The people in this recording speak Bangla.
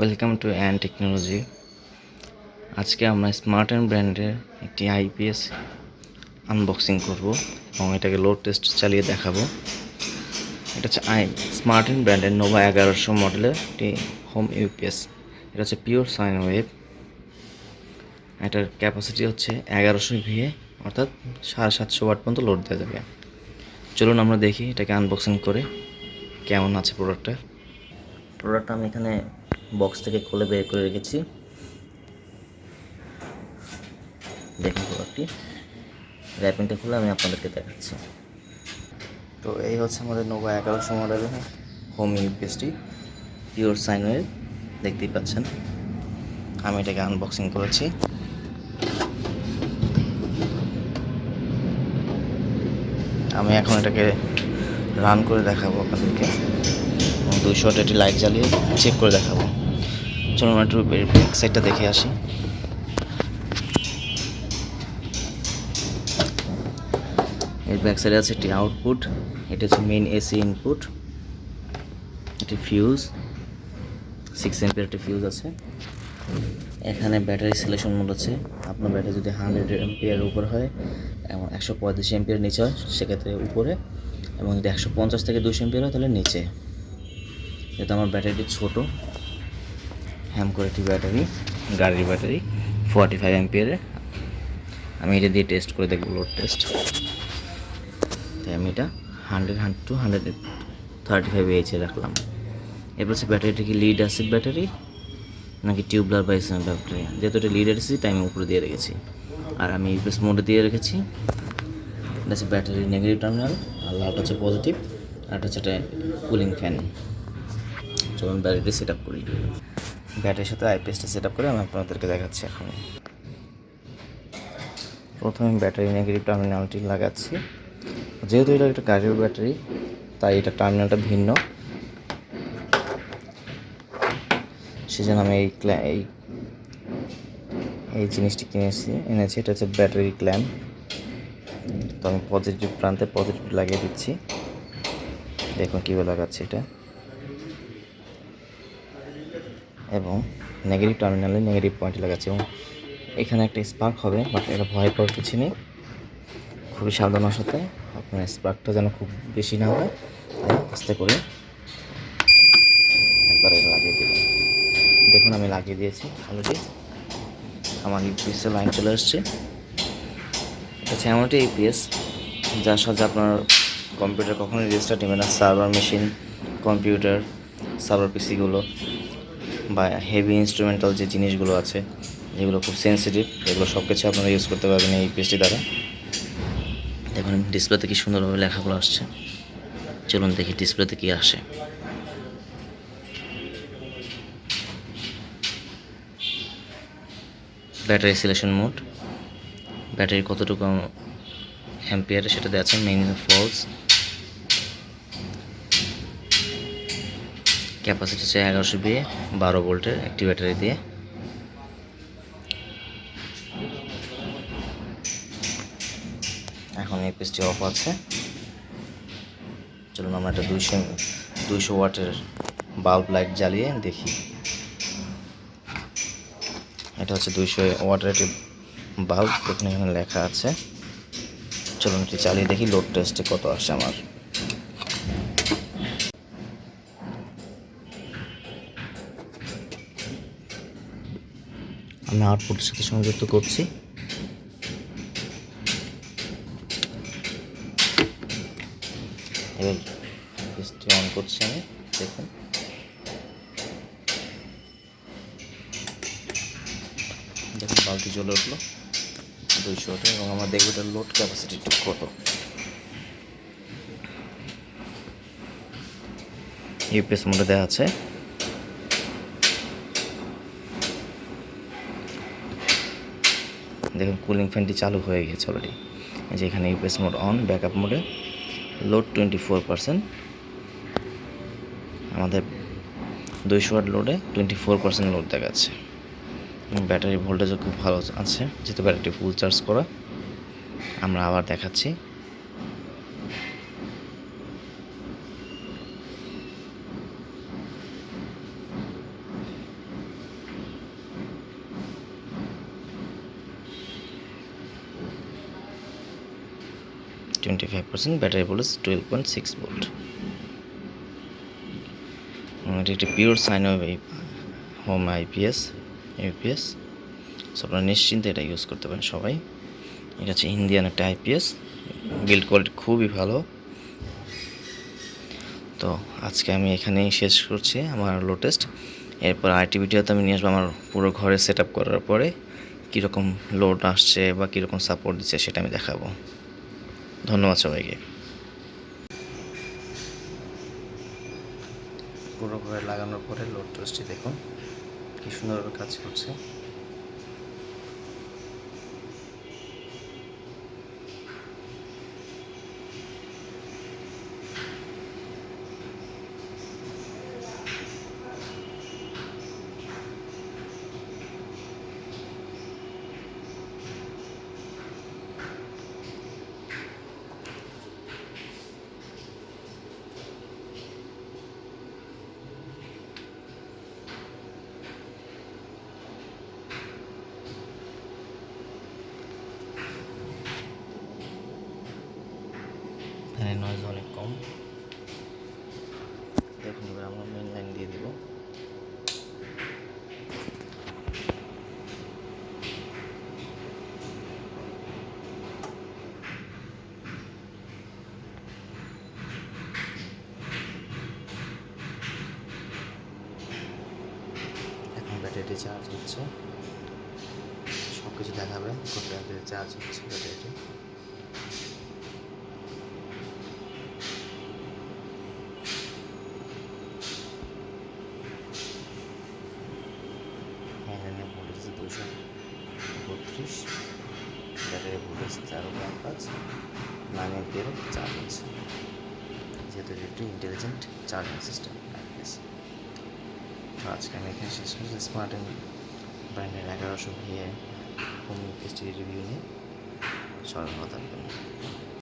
ওয়েলকাম টু অ্যান টেকনোলজি আজকে আমরা স্মার্ট অ্যান্ড ব্র্যান্ডের একটি আইপিএস আনবক্সিং করব এবং এটাকে লোড টেস্ট চালিয়ে দেখাবো। এটা হচ্ছে আই স্মার্ট অ্যান্ড ব্র্যান্ডের নোভা এগারোশো মডেলের একটি হোম ইউপিএস এটা হচ্ছে পিওর সাইন ওয়েভ এটার ক্যাপাসিটি হচ্ছে এগারোশো ভিএ অর্থাৎ সাড়ে সাতশো ওয়াট পর্যন্ত লোড দেওয়া যাবে। চলুন আমরা দেখি এটাকে আনবক্সিং করে কেমন আছে প্রোডাক্টটা প্রোডাক্টটা আমি এখানে বক্স থেকে খুলে বের করে রেখেছি। দেখুন প্রোডাক্টটি। র্যাপিংটা খুলে আমি আপনাদেরকে দেখাচ্ছি। তো এই হচ্ছে আমাদের নোভা এগারোশো মডেলের হোম ইউপিএসটি পিওর সাইনওয়ের দেখতেই পাচ্ছেন। আমি এটাকে আনবক্সিং করেছি। আমি এখন এটাকে রান করে দেখাবো আপনাদেরকে। দুইশো একটি লাইট জ্বালিয়ে চেক করে দেখাবো। চলুন একটু ব্যাক সাইডটা দেখে আসি। এর ব্যাক সাইডে আছে একটি আউটপুট এটা হচ্ছে মেইন এসি ইনপুট একটি ফিউজ সিক্স এমপিয়ার একটি ফিউজ আছে। এখানে ব্যাটারি সিলেকশন মোড আছে। আপনার ব্যাটারি যদি হান্ড্রেড এমপিয়ার উপর হয়, এবং একশো পঁয়ত্রিশ এমপিয়ার নিচে হয়, সেক্ষেত্রে উপরে, এবং যদি একশো পঞ্চাশ থেকে দুশো এমপিয়ার হয়, তাহলে নিচে। যেহেতু আমার ব্যাটারিটি ছোটো হ্যাম করে একটি ব্যাটারি, গাড়ির ব্যাটারি ফর্টি ফাইভ এমপিয়ারের আমি এটা দিয়ে টেস্ট করে দেখব লোড টেস্ট তাই আমি এটা hundred hundred two hundred thirty five এইচে রাখলাম। এরপর হচ্ছে ব্যাটারিটা কি লিড অ্যাসিড ব্যাটারি, নাকি টিউবলার বা এসএম ব্যাটারি? যেহেতু এটা লিড অ্যাসিড তাই আমি উপরে দিয়ে রেখেছি। আর আমি ইউপিএস মোডে দিয়ে রেখেছি। এটা হচ্ছে ব্যাটারি নেগেটিভ টার্মিনাল আর লালটা হচ্ছে পজিটিভ আর এটা হচ্ছে একটা কুলিং ফ্যান চলুন ব্যাটারিটি সেট আপ করি। ব্যাটারির সাথে আইপিএসটা সেট আপ করে আমি আপনাদেরকে দেখাচ্ছি এখন প্রথমে ব্যাটারি নেগেটিভ টার্মিনালটি লাগাচ্ছি। যেহেতু এটা একটা গাড়ির ব্যাটারি, তাই এটা টার্মিনালটা ভিন্ন। সেজন্য আমি এই এই এই জিনিসটি কিনেছি। এনেছি, এটা হচ্ছে ব্যাটারি ক্ল্যাম্প তো আমি পজিটিভ প্রান্তে পজিটিভ লাগিয়ে দিচ্ছি। দেখুন কীভাবে লাগাচ্ছি এটা। এবং নেগেটিভ টার্মিনালে নেগেটিভ পয়েন্ট লাগাচ্ছি এবং এখানে একটা স্পার্ক হবে বাট এটা ভয় পাওয়ার কিছু নেই। খুবই সাবধানের সাথে আপনার স্পার্কটা যেন খুব বেশি না হয়, তাই আস্তে করে একবারে লাগিয়ে দেবেন দেখুন, আমি লাগিয়ে দিয়েছি অলরেডি আমার ইউপিএসের লাইন চলে আসছে। এটা হচ্ছে এমন একটা ইউপিএস যার সাথে আপনার কম্পিউটার কখনোই রেজিস্টার নেবে না। সার্ভার মেশিন কম্পিউটার সার্ভার পিসিগুলো বা হেভি ইনস্ট্রুমেন্টাল যে জিনিসগুলো আছে, যেগুলো খুব সেন্সিটিভ এগুলো সব কিছু আপনারা ইউজ করতে পারবেন এই পিএসটি দ্বারা। দেখুন ডিসপ্লেতে কি সুন্দরভাবে লেখাগুলো আসছে। চলুন দেখি ডিসপ্লেতে কি আসে। ব্যাটারি সিলেকশন মোড ব্যাটারি কতটুকু অ্যাম্পিয়ারে সেটা দেওয়া আছে মেইন ফলস ক্যাপাসিটি হচ্ছে এগারোশো বিয়ে বারো ভোল্টের একটি ব্যাটারি দিয়ে। এখন এই পিসটি অফ আছে। চলুন আমরা একটা দুইশো দুইশো ওয়াটের বাল্ব লাইট জ্বালিয়ে দেখি। এটা হচ্ছে দুইশো ওয়াটের একটি বাল্ব এখানে এখানে লেখা আছে। চলুন এটি চালিয়ে দেখি লোড টেস্টে কত আসে আমার। আমি আউটপুটের সাথে সংযুক্ত করছি। এবার অন করছি আমি, দেখুন। দেখুন, বালতি জ্বলে উঠল দুইশো ওটা এবং আমরা দেখব এটার লোড ক্যাপাসিটি কত। ইউপিএস মোডে দেওয়া আছে। দেখুন কুলিং ফ্যানটি চালু হয়ে গেছে অলরেডি যে এখানে ইউপিএস মোড অন ব্যাকআপ মোডে লোড টোয়েন্টি ফোর পার্সেন্ট আমাদের দুইশো ওয়াট লোডে টোয়েন্টি ফোর পার্সেন্ট লোড দেখাচ্ছে। এবং ব্যাটারি ভোল্টেজও খুব ভালো আছে। যেহেতু ব্যাটারিটি ফুল চার্জ করা। আমরা আবার দেখাচ্ছি। Twenty five percent battery voltage twelve point six volt এটি একটি pure sine home IPS UPS so আপনারা নিশ্চিন্তে এটা ইউজ করতে পারেন সবাই। এটা হচ্ছে ইন্ডিয়ান একটা আইপিএস বিল্ড কোয়ালিটি খুবই ভালো। তো, আজকে আমি এখানেই শেষ করছি আমার লো টেস্ট এরপর আইটি ভিডিওতে আমি নিয়ে আসব আমার পুরো ঘরে সেট করার পরে। কীরকম লোড আসছে বা কীরকম সাপোর্ট দিচ্ছে সেটা আমি দেখাবো। ধন্যবাদ সবাইকে। পুরো ঘরে লাগানোর পরে লোড টোস্টটি দেখুন কি সুন্দরভাবে কাজ করছে ফ্যানের নয়েজ অনেক কম দেখুন এবার আমরা মেন লাইন দিয়ে দিব এখন ব্যাটারিটি চার্জ হচ্ছে। সব কিছু দেখাবে, কত ব্যাটারি চার্জ হচ্ছে ব্যাটারিটি ভোল্টেজ দুশো বত্রিশ। তেরো পাঁচ চার্জ আছে যেহেতু ইন্টেলিজেন্ট চার্জিং সিস্টেম আজকে আমি এখানে শেষ করছি। স্মার্ট অ্যান্ড ব্র্যান্ডের এগারোশো ভিএ হোম রিভিউ নিয়ে সবাই ভালো